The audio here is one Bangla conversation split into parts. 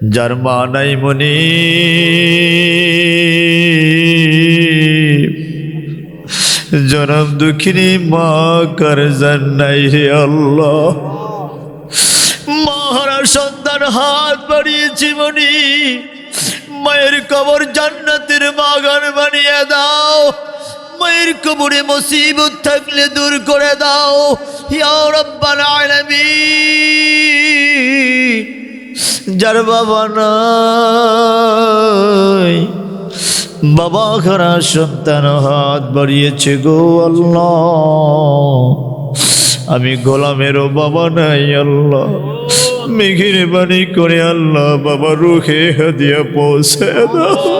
যার মা নাই মনি। জনম দুঃখিনী, মা কার নাই হে আল্লাহ। মহারা সন্তান হাত বাড়িয়েছি মনি। মায়ের কবর জান্নাতের বাগান বানিয়ে দাও। মায়ের কবরে মুসিবত থাকলে দূর করে দাও। ইয়া রাব্বাল আলামিন। যার বাবা নাই, বাবা খারা সন্তান হাত বাড়িয়েছে গো আল্লাহ। আমি গোলামেরও বাবা নাই, আল্লাহ। মেঘের বাণী করে আল্লাহ বাবা রুখে হাদিয়া পৌঁছে দাও।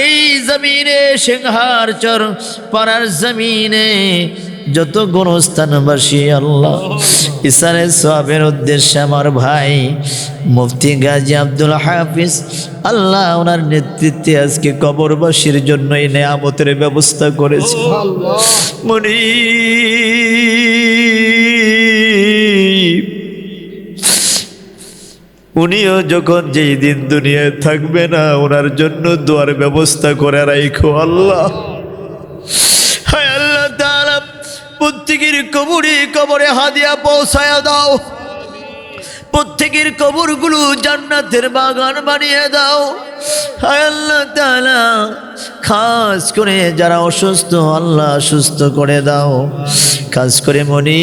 এই জমিনে সিংহার চর পাড়ার জমিনে যত গণস্থানবাসী আল্লাহ। ইসারে সবের উদ্দেশ্যে আমার ভাই মুফতি গাজী আব্দুল হাফিজ আল্লাহ ওনার নেতৃত্বে আজকে কবরবাসীর জন্য এই নেয়ামতের ব্যবস্থা করেছে। মনি উনিও যখন যেই দিন দুনিয়ায় থাকবে না, ওনার জন্য দোয়ার ব্যবস্থা করে রাইখো আল্লাহ। হায় আল্লাহ তাআলা, প্রত্যেকের কবরে কবরে হাদিয়া পৌঁছায়া দাও। প্রত্যেকের কবরগুলো জান্নাতের বাগান বানিয়ে দাও। আল্লাহ তাআলা, খাস করে যারা অসুস্থ, আল্লাহ সুস্থ করে দাও। খাস করে মনি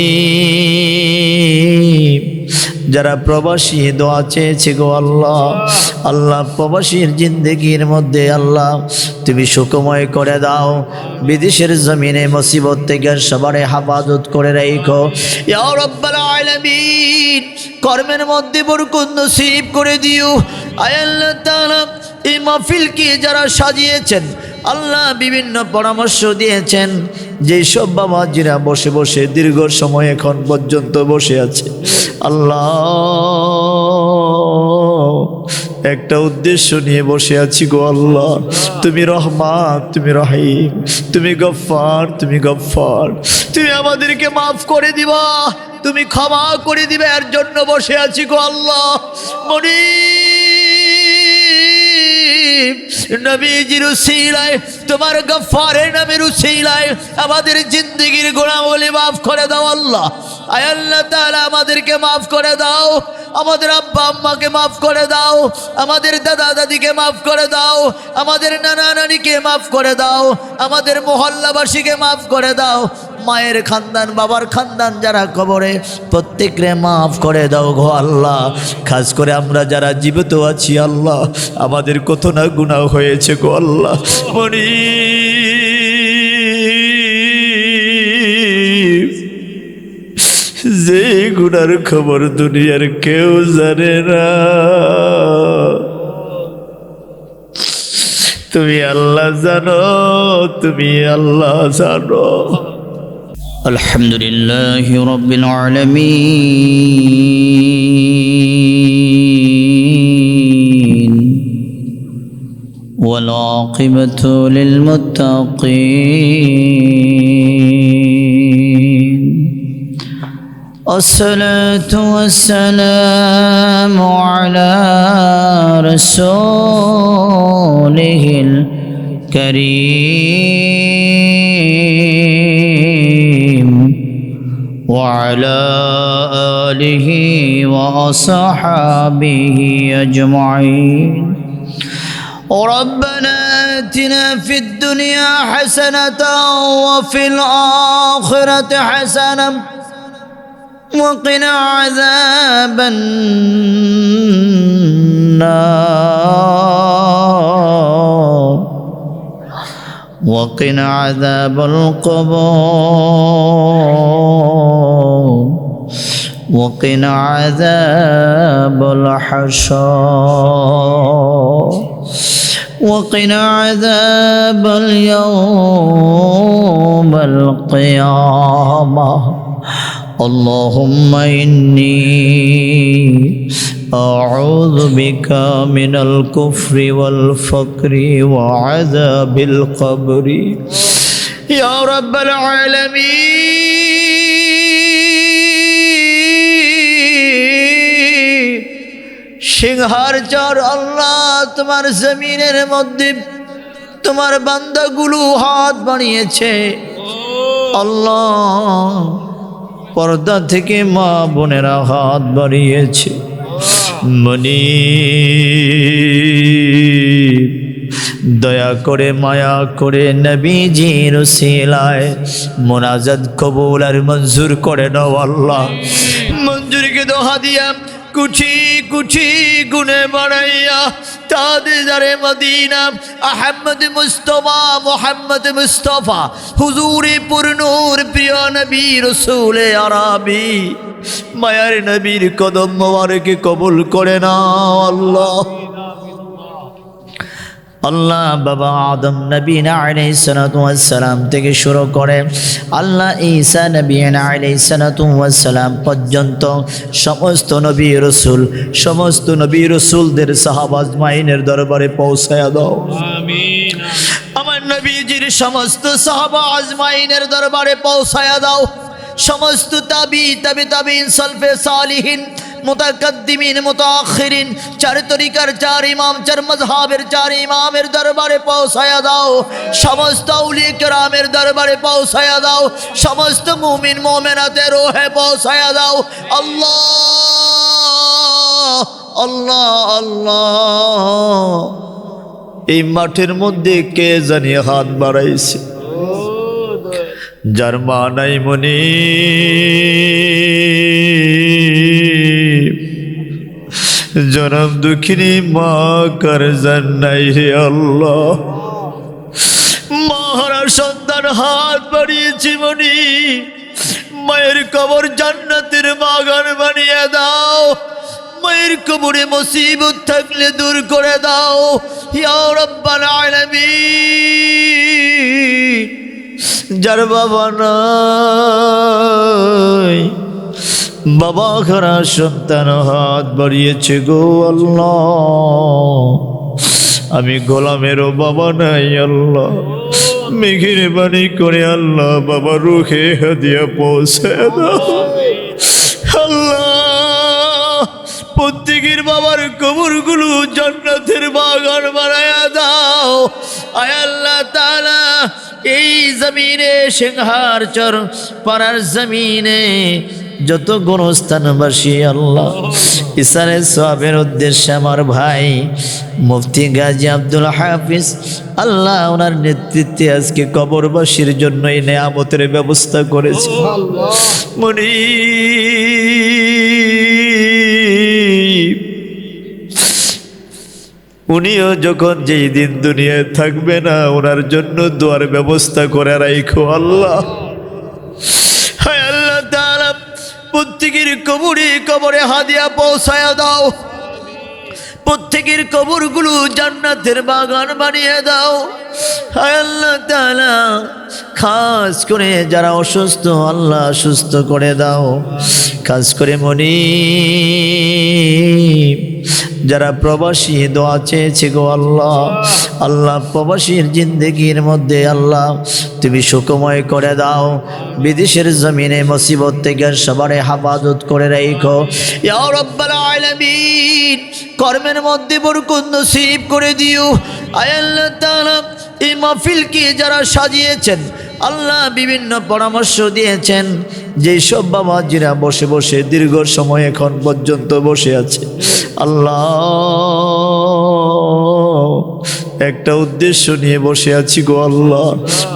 যারা প্রবাসী, দোয়া চেয়েছে গো আল্লাহ। আল্লাহ প্রবাসীর জিন্দগির মধ্যে আল্লাহ, তুমি সুখময় করে দাও। বিদেশের জমিনে মুসিবত থেকে সবারে হাফাজত করে রেখো। কর্মের মধ্যে বরকত নসিব করে দিও। আয় আল্লাহ তাআলা এই মাহফিলকে যারা সাজিয়েছেন আল্লাহ বিভিন্ন পরামর্শ দিয়েছেন, যেই সব বাবা বাবাজিরা বসে বসে দীর্ঘ সময় এখন পর্যন্ত বসে আছে। আল্লাহ, একটা উদ্দেশ্য নিয়ে বসে আছি গো আল্লাহ। তুমি রহমান, তুমি রহিম, তুমি গফফার তুমি গফফার। তুমি আমাদেরকে মাফ করে দিবা, তুমি ক্ষমা করে দিবে, এর জন্য বসে আছি গো আল্লাহ। মনি আমাদের জিন্দগির মাফ করে দাও আল্লাহ। আমাদেরকে মাফ করে দাও, আমাদের আব্বা আম্মাকে মাফ করে দাও, আমাদের দাদা দাদিকে মাফ করে দাও, আমাদের নানা নানিকে মাফ করে দাও, আমাদের মহল্লাবাসীকে মাফ করে দাও মায়ের খানদান, বাবার খানদান যারা কবরে, প্রত্যেকরে মাফ করে দাও গো আল্লাহ। খাস করে আমরা যারা জীবিত আছি আল্লাহ, আমাদের কত না গুণা হয়েছে গো আল্লাহ। মনি। যে গুনার খবর দুনিয়ার কেউ জানে না। তুমি আল্লাহ জানো, তুমি আল্লাহ জানো। الحمد لله رب العالمين. والعاقبة للمتقين. الصلاة والسلام على رسوله الكريم. وعلى آله وأصحابه أجمعين. ربنا آتنا في الدنيا حسنة وفي الآخرة حسنة وقنا عذاب النار. وقنا عذاب القبور. وقنا عذاب الحشر. وقنا عذاب اليوم القيامة. اللهم إني أعوذ بك من الكفر والفقر وعذاب القبر. يا رب العالمين. সিংহার চর আল্লাহ তোমার জমিনের মধ্যে তোমার বান্দাগুলো হাত বানিয়েছে আল্লাহ পর্দা থেকে মা বোনেরা হাত বাড়িয়েছে। মনি দয়া করে মায়া করে নবীজির সিলায় মোনাজাত কবুল আর মঞ্জুর করে নাও আল্লাহ। মঞ্জুরিকে দোহা দিয়া কুচি কুচি গুনে বাড়াইয়া তাদের Medina, Ahmad Mustafa, Muhammad Mustafa, হুজুরে পুরনুর প্রিয় নবী রসুলে আরাবি। মায়ার নবীর কদম মোবারকে কবুল করে না আল্লাহ। আল্লাহ বাবা আদম নবীন আলাইসালাম থেকে শুরু করে আল্লাহ ঈসা নবীন আলাইসালাম পর্যন্ত সমস্ত নবী রসুল সমস্ত নবী রসুলদের সাহাবাজ মাইনের দরবারে পৌঁছায়া দাও। আমার নবীজির সমস্ত সাহাবা আজমাইনের দরবারে পৌঁছায়া দাও। সমস্ত তাবি তাবি তাবিন সলফে সালিহিন মুতাকাদ্দিমিন মুতাখিরিন চার তরিকার চার ইমাম, চার মজহাবের চার ইমামের দরবারে পৌঁছায়া দাও। সমস্ত আউলিয়া কেরামের দরবারে পৌঁছায়া দাও। সমস্ত মুমিন মোমেনাতে রোহে পৌঁছায়া দাও। আল্লাহ আল্লাহ আল্লাহ। এই মাঠের মধ্যে কে জানিয়ে হাত বাড়াইছে? যার মা নাই মনি। জনম দুঃখিনী, মা কার জান্নাই রে আল্লাহ? মহারা সন্তান হাত বাড়িয়েছি মনি মায়ের কবর জান্নাতের বাগান বানিয়ে দাও। মায়ের কবরে মুসিবত থাকলে দূর করে দাও। যার বাবা নাই বাবা খারা সন্তান, হাত বাড়িয়েছে গো আল্লাহ। আমি গোলামেরও বাবা নাই আল্লাহ। মেঘের বাণী করে আল্লাহ বাবা রুখে হাদিয়া পৌঁছে আল্লাহ, প্রত্যেকের বাবার কবরগুলো জান্নাতের বাগান বানায়া দাও। আয় আল্লাহ তাআলা, এই জমিনে সিংহার চর, পাড়ার জমিনে যত গুণস্থানবাসী আল্লাহ। ইসানের সবের উদ্দেশ্যে আমার ভাই মুফতি গাজী আব্দুল হাফিজ আল্লাহ ওনার নেতৃত্বে আজকে কবরবাসীর জন্য এই নেয়ামতের ব্যবস্থা করেছে। মনি উনিও যখন যেই দিন দুনিয়ায় থাকবে না ওনার জন্য দোয়ার ব্যবস্থা করে রাখো আল্লাহ। প্রত্যেকের কবরে কবরে হাদিয়া পৌঁছায়া দাও। প্রত্যেকের কবরগুলো জান্নাতের বাগান বানিয়ে দাও। আল্লাহ তাআলা, খাস করে যারা অসুস্থ, আল্লাহ সুস্থ করে দাও। খাস করে মনি যারা প্রবাসী, দোয়া চেয়েছে গো আল্লাহ। আল্লাহ প্রবাসীর জিন্দগির মধ্যে, আল্লাহ, তুমি সুখময় করে দাও। বিদেশের জমিনে মুসিবত থেকে সবারে হাফাজত করে রেখো। কর্মের মধ্যে বরকত নসিব করে দিও। আয় আল্লাহ তাআলা এই মাহফিলকে যারা সাজিয়েছেন, আল্লাহ বিভিন্ন পরামর্শ দিয়েছেন, যেই সব বাবা বাবাজিরা বসে বসে দীর্ঘ সময় এখন পর্যন্ত বসে আছে। আল্লাহ, একটা উদ্দেশ্য নিয়ে বসে আছি গো আল্লাহ।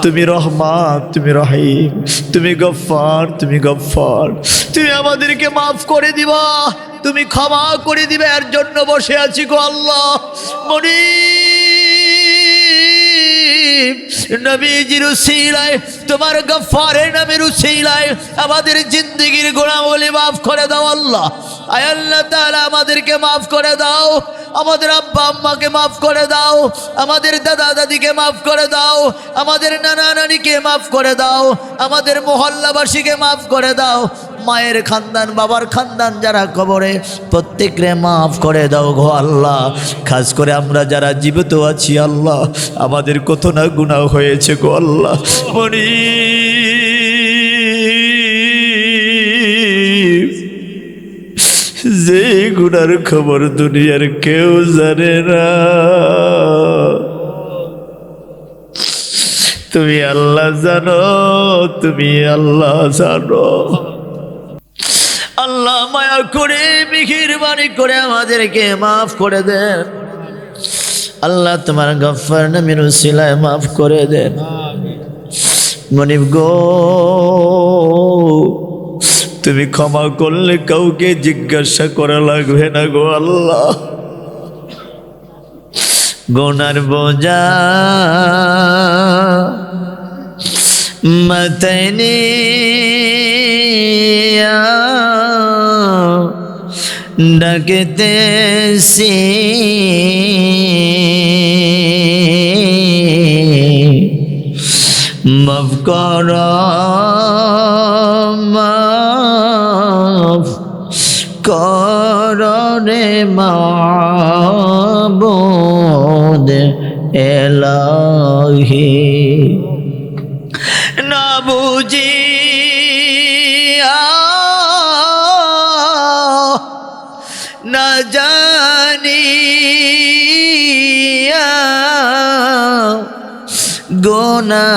তুমি রহমান, তুমি রহিম, তুমি গফফার তুমি গফফার। তুমি আমাদেরকে মাফ করে দিবা, তুমি ক্ষমা করে দিবে, এর জন্য বসে আছি গো আল্লাহ। মনি নবীজির উসিলায়, তোমার গফারের নামের উসিলায় আমাদের জিন্দগির গোড়ামলি মাফ করে দাও আল্লাহ। আয় আল্লাহ তাআলা আমাদেরকে মাফ করে দাও, আমাদের আব্বা আম্মাকে মাফ করে দাও, আমাদের দাদা দাদিকে মাফ করে দাও, আমাদের নানা নানিকে মাফ করে দাও, আমাদের মহল্লাবাসীকে মাফ করে দাও মায়ের খানদান, বাবার খানদান যারা কবরে, প্রত্যেকরে মাফ করে দাও গো আল্লাহ। খাস করে আমরা যারা জীবিত আছি আল্লাহ, আমাদের কত না গুণা হয়েছে গো আল্লাহ। মনি। যে গুণার খবর দুনিয়ার কেউ জানে না। তুমি আল্লাহ জানো, তুমি আল্লাহ জানো। আল্লাহ মায়া করে মিহির বাণী করে আমাদেরকে মাফ করে দেন। আল্লাহ তোমার গফার নামের উসিলায় মাফ করে দেন। মনিব গো, তুমি ক্ষমা করলে কাউকে জিজ্ঞাসা করা লাগবে না গো আল্লাহ। গোনার বোঝা মতনি ডাকতে সি মাফ কর মাফ কর রে মাবুদ এলাহি। গোনা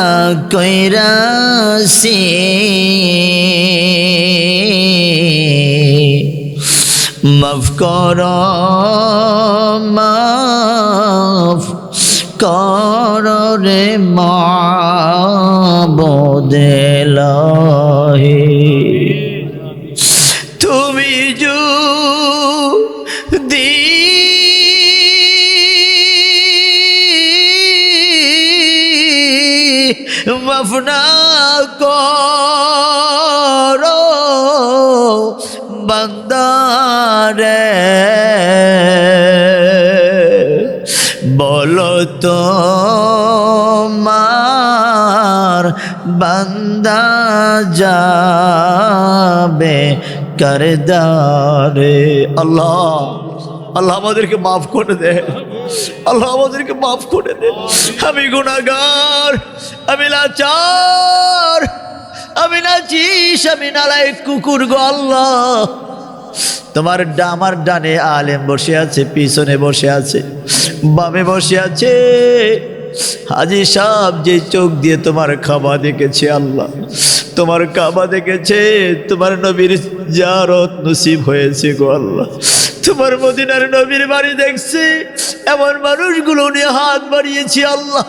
কইরাসি মাফ কর মাফ কর রে মাবদেলাহি তুমি মফনা করো বন্দারে। বলো তো মার বান্দা যাবে করদারে। আল্লাহ আল্লাহ আমাদেরকে মাফ করে দে। আল্লাহ আমাদেরকে মাফ করে দে। আমি গুণাগার আমি লাচার, আমি নাচিস আমি নালায় কুকুর গো আল্লাহ। তোমার ডামার ডানে আলেম বসে আছে, পিছনে বসে আছে, বামে বসে আছে। হাজি সাহ যে চোখ দিয়ে তোমার খাবা দেখেছে আল্লাহ, তোমার কাবা দেখেছে, তোমার নবীর জারত নসিব হয়েছে গো আল্লাহ। তোমার মদিনার নবীর বাড়ি দেখছে, এমন মানুষগুলো নিয়ে হাত বাড়িয়েছি আল্লাহ।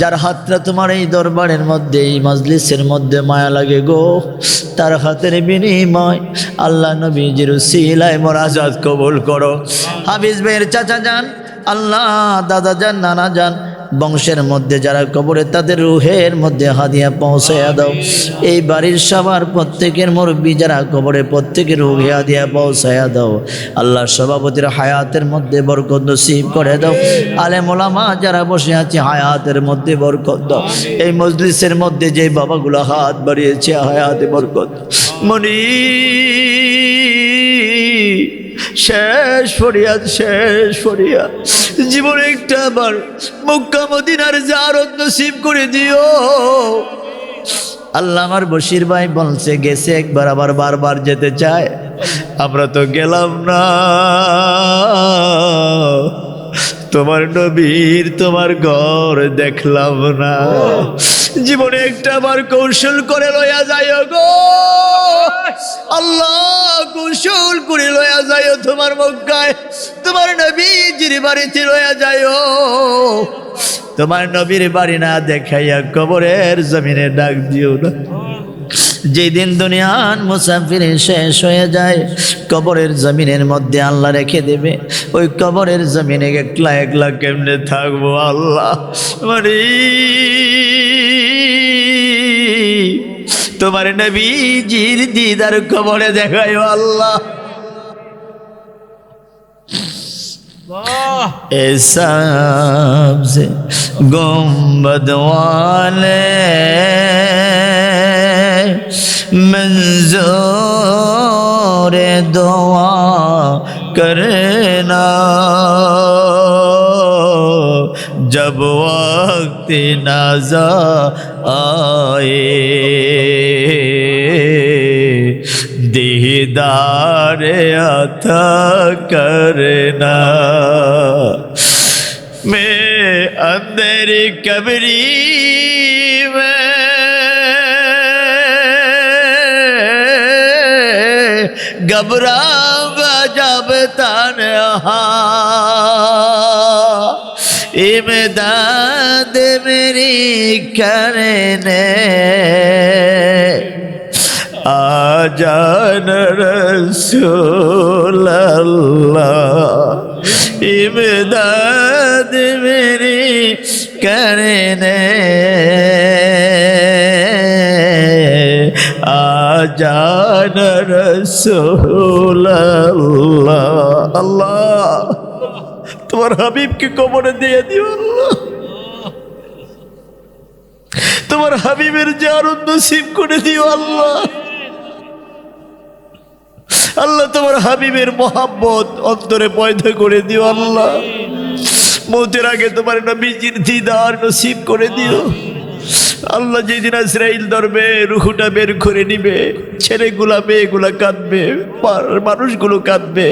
যার হাতটা তোমার এই দরবারের মধ্যে, এই মজলিসের মধ্যে মায়া লাগে গো। তার হাতের বিনিময় আল্লাহ নবী নবীজির সিলাই মোরাজাত কবুল করো। হাফিজ ভাইয়ের চাচা যান, আল্লাহ দাদা যান, নানা যান বংশের মধ্যে যারা কবরে, তাদের রুহের মধ্যে হাদিয়া পৌঁছাইয়া দাও। এই বাড়ির সবার প্রত্যেকের মুরব্বী যারা কবরে, প্রত্যেকের রুহে হাদিয়া পৌঁছাইয়া দাও। আল্লাহ সভাপতির হায়াতের মধ্যে বরকত নসিব করে দাও। আলে মোলামা যারা বসে আছে, হায়াতের মধ্যে বরকত এই মজলিসের মধ্যে যে বাবাগুলো হাত বাড়িয়েছে, হায়াতে বরকত। মনি শেষ ফরিয়াদ শেষ ফরিয়াদ। জীবনে একটা আবার মক্কা, মদিনার জারত নসিব করে দিও। আল্লাহ আমার বশির ভাই বলছে, গেছে একবার, আবার বারবার যেতে চায়। আমরা তো গেলাম না। তোমার নবীর তোমার ঘর দেখলাম না। জীবনে একটা বার কৌশল করে লয়া যায় গো। আল্লাহ, কৌশল করে লয়া যায় তোমার মক্কায়। তোমার নবীজির বাড়িতে লয়া যায় তোমার নবীর বাড়ি না দেখাইয়া কবরের জমিনে ডাক দিও না। যেদিন দুনিয়ার মুসাফির শেষ হয়ে যায় কবরের জমিনের মধ্যে আল্লাহ রেখে দেবে। ওই কবরের জমিনে একলা একলা কেমনে থাকব আল্লাহ? মানে তোমার নবীজির দিদার কবরে দেখায় আল্লাহ। এসব গুম্বদ मंजूर दुआ करना। जब वक्त नजा आए दीदार अता करना। मैं अंदर कबरी में घबराऊंगा जब तनहा इमदाद मेरी करने आजान रसूल अल्लाह इमदाद मेरी करने আজান আল্লাহ তোমার হাবিবকে কবরে দিয়ে দিও তোমার হাবিবের যে জারুদ নসিব করে দিও আল্লাহ। আল্লাহ তোমার হাবিবের মহাব্বত অন্তরে বৈধ করে দিও আল্লাহ। মৌতের আগে তোমার একটা বিজির দিদার নসিব করে দিও। আল্লাহ যেদিন ইসরাইল ধরবে, রুহুটা বের করে নিবে, ছেলেগুলা, মেয়েগুলা কাঁদবে মানুষগুলো কাঁদবে,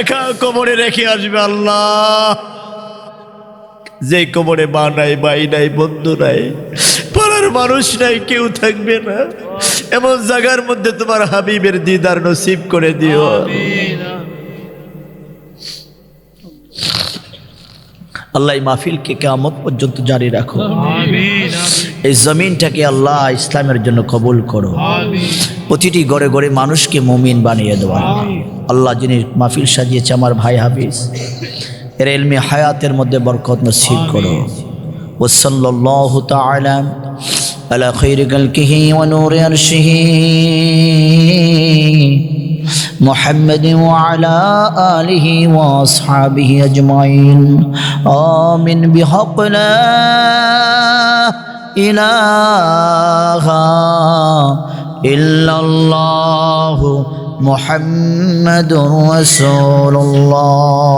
একা কবরে রেখে আসবে আল্লাহ। যে কবরে মা নাই বাই নাই, বন্ধু নাই, পাড়ার মানুষ নাই, কেউ থাকবে না। এমন জায়গার মধ্যে তোমার হাবিবের দিদার নসিব করে দিও। আল্লাহ মাহফিলকে কেমন পর্যন্ত জারি রাখো। এই জমিনটাকে আল্লাহ ইসলামের জন্য কবুল করো। প্রতিটি গড়ে গড়ে মানুষকে মমিন বানিয়ে দেওয়া আল্লাহ যিনি মাহফিল সাজিয়েছে আমার ভাই হাফিজ এর এলমি হায়াতের মধ্যে বরকত নসিব করো। ওসল্লাহ তালাম আলা খৈর গলকিহি অনুরে محمد وعلى آله وأصحابه أجمعين. آمين. بحق لا إله إلا الله محمد رسول الله.